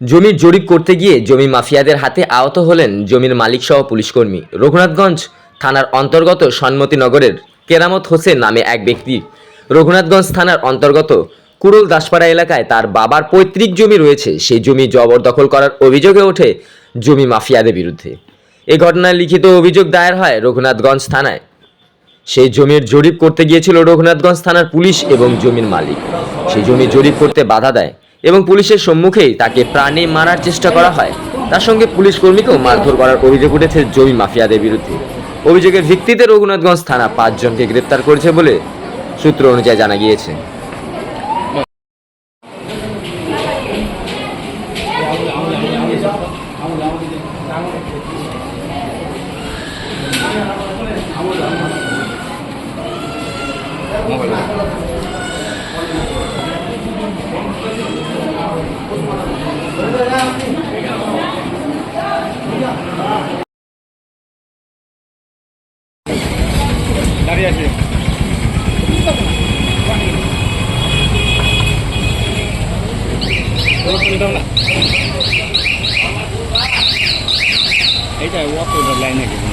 জমির জরিপ করতে গিয়ে জমি মাফিয়াদের হাতে আহত হলেন জমির মালিকসহ পুলিশকর্মী রঘুনাথগঞ্জ থানার অন্তর্গত সন্মতিনগরের কেরামত হোসেন নামে এক ব্যক্তি। রঘুনাথগঞ্জ থানার অন্তর্গত কুড়ুল দাসপাড়া এলাকায় তার বাবার পৈতৃক জমি রয়েছে, সেই জমি জবরদখল করার অভিযোগে ওঠে জমি মাফিয়াদের বিরুদ্ধে। এ ঘটনায় লিখিত অভিযোগ দায়ের হয় রঘুনাথগঞ্জ থানায়। সেই জমির জরিপ করতে গিয়েছিল রঘুনাথগঞ্জ থানার পুলিশ এবং জমির মালিক। সেই জমি জরিপ করতে বাধা দেয় এবং পুলিশের সম্মুখেই তাকে প্রাণে মারার চেষ্টা করা হয়। তার সঙ্গে পুলিশ কর্মীকেও মারধর করার অভিযোগ উঠেছে জমি মাফিয়াদের বিরুদ্ধে। অভিযোগের ভিত্তিতে রঘুনাথগঞ্জ থানা পাঁচজনকে গ্রেপ্তার করেছে বলে সূত্র অনুযায়ী জানা গিয়েছে। দাঁড়িয়ে আছে। এইটা ওয়াক লাইনে গেছে